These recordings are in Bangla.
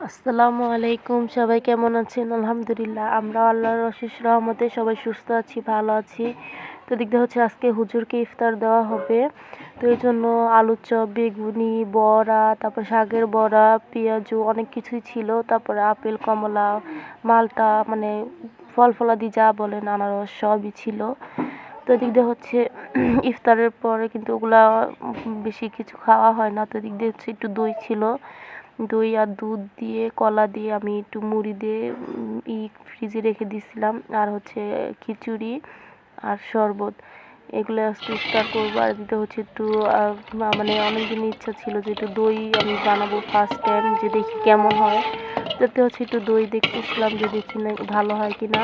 আসসালামু আলাইকুম, সবাই কেমন আছেন? আলহামদুলিল্লাহ আমরা আল্লাহর অশেষ রহমতে সবাই সুস্থ আছি, ভালো আছি। তো দিয়ে হচ্ছে আজকে হুজুরকে ইফতার দেওয়া হবে। তো এই জন্য আলুর চপ, বেগুনি, বড়া, তারপর শাকের বড়া, পেঁয়াজু অনেক কিছুই ছিল। তারপরে আপেল, কমলা, মালটা মানে ফল ফলাদি যা বলেন, আনারস সবই ছিল। তো দিক দিয়ে হচ্ছে ইফতারের পরে কিন্তু ওগুলা বেশি কিছু খাওয়া হয় না। তো দিক দিয়ে হচ্ছে একটু দই ছিল। দই আর দুধ দিয়ে, কলা দিয়ে আমি একটু মুড়ি দিয়ে ই ফ্রিজে রেখে দিয়েছিলাম আর হচ্ছে খিচুড়ি আর শরবত। এগুলো আজকে ইফতার করব। আর দিতে হচ্ছে একটু মানে অনেক দিনের ইচ্ছা ছিল যে একটু দই আমি বানাবো ফার্স্ট টাইম যে দেখি কেমন হয়। যাতে হচ্ছে একটু দই দেখতেছিলাম যে দেখি না ভালো হয় কি না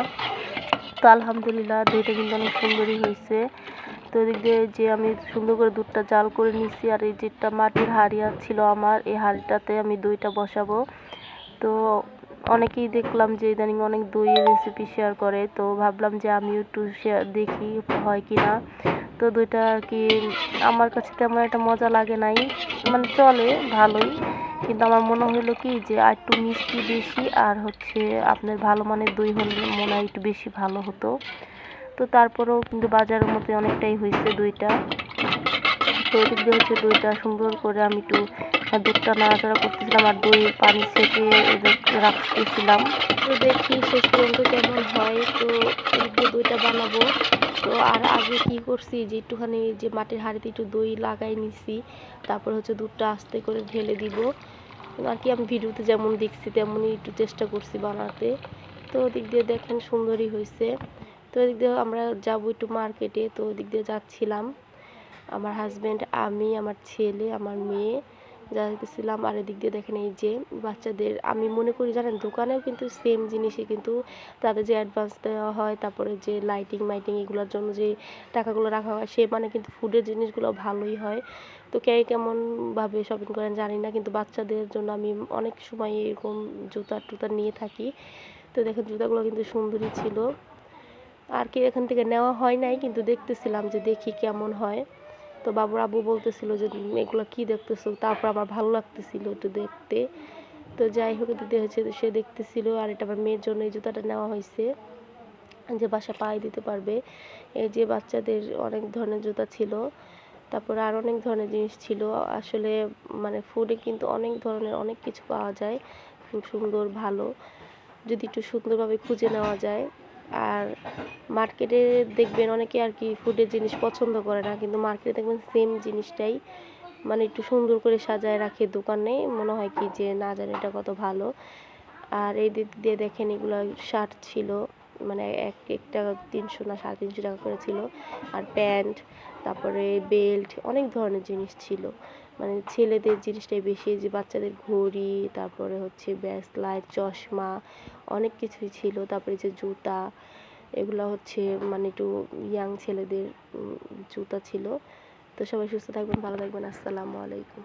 তো আলহামদুলিল্লাহ, দইটা কিন্তু অনেক সুন্দরই হয়েছে। তো এদিক দিয়ে যে আমি সুন্দর করে দুধটা জাল করে নিছি আর এই যেটা মাটির হাঁড়িয়া ছিল আমার, এই হাঁড়িটাতে আমি দইটা বসাবো। তো অনেকেই দেখলাম যে ইদানিং অনেক দইয়ের রেসিপি শেয়ার করে, তো ভাবলাম যে আমিও একটু শেয়ার দেখি হয় কি না। তো দইটা আর কি আমার কাছে তেমন একটা মজা লাগে নাই মানে চলে ভালোই, কিন্তু আমার মনে হলো কি যে আর একটু মিষ্টি বেশি আর হচ্ছে আপনার ভালো মানের দই হলে মনে হয় একটু বেশি ভালো হতো। তো তারপরেও কিন্তু বাজারের মধ্যে অনেকটাই হয়েছে দইটা। তো ওদিক দিয়ে হচ্ছে দইটা, সুন্দর করে আমি একটু দুধটা নাড়াচাড়া করতেছিলাম আর দই, পানি ছেঁকে রাখতেছিলাম। তো দেখি শেষ পর্যন্ত কেমন হয়। তো দইটা বানাবো। তো আর আগে কি করছি যে একটুখানি যে মাটির হাঁড়িতে একটু দই লাগাই নিছি। তারপর হচ্ছে দুধটা আস্তে করে ঢেলে দিব। আর কি আমি ভিডিওতে যেমন দেখছি তেমনই একটু চেষ্টা করছি বানাতে। তো ওদিক দিয়ে দেখেন সুন্দরই হয়েছে। তো এদিক দিয়ে আমরা যাব একটু মার্কেটে তো ওদিক দিয়ে যাচ্ছিলাম। আমার হাজব্যান্ড আমি, আমার ছেলে, আমার মেয়ে যাইতেছিলাম। আর এদিক দিয়ে দেখেন এই যে বাচ্চাদের, আমি মনে করি জানেন দোকানেও কিন্তু সেম জিনিসই কিন্তু তাদের যে অ্যাডভান্স দেওয়া হয়, তারপরে যে লাইটিং মাইটিং এগুলোর জন্য যে টাকাগুলো রাখা হয়, সে মানে কিন্তু ফুডের জিনিসগুলো ভালোই হয়। তো কে কেমনভাবে শপিং করেন জানি না, কিন্তু বাচ্চাদের জন্য আমি অনেক সময় এরকম জুতা টুতা নিয়ে থাকি। তো দেখেন জুতাগুলো কিন্তু সুন্দরই ছিল। আর কি এখান থেকে নেওয়া হয় নাই, কিন্তু দেখতেছিলাম যে দেখি কেমন হয়। তো বাবুর আবু বলতেছিল যে এগুলো কি দেখতেছো? তারপর আমার ভালো লাগতেছিল একটু দেখতে। তো যাই হোক দিদি হচ্ছে সে দেখতেছিল আর এটা আমার মেয়ের জন্য এই জুতাটা নেওয়া হয়েছে। যে বাসা পায়ে দিতে পারবে। এই যে বাচ্চাদের অনেক ধরনের জুতা ছিল। তারপরে আর অনেক ধরনের জিনিস ছিল। আসলে মানে ফুডে কিন্তু অনেক ধরনের অনেক কিছু পাওয়া যায়। খুব সুন্দর, ভালো। যদি একটু সুন্দরভাবে খুঁজে নেওয়া যায়। আর মার্কেটে দেখবেন অনেকে আর কি ফুডের জিনিস পছন্দ করে না, কিন্তু মার্কেটে দেখবেন সেম জিনিসটাই মানে একটু সুন্দর করে সাজায় রাখে দোকানে, মনে হয় কি যে না জানি এটা কত ভালো। আর এই দিক দিয়ে দেখেন এগুলো শার্ট ছিল মানে এক একটা তিনশো না সাড়ে তিনশো টাকা করে ছিল। আর প্যান্ট, তারপরে বেল্ট অনেক ধরনের জিনিস ছিল। মানে ছেলেদের জিনিসটাই বেশি যে বাচ্চাদের ঘড়ি, তারপরে হচ্ছে ব্যাস, লাইট, চশমা, অনেক কিছুই ছিল। তারপরে যে জুতা, এগুলো হচ্ছে মানে একটু ইয়াং ছেলেদের জুতা ছিল। তো সবাই সুস্থ থাকবেন, ভালো থাকবেন। আসসালামু আলাইকুম।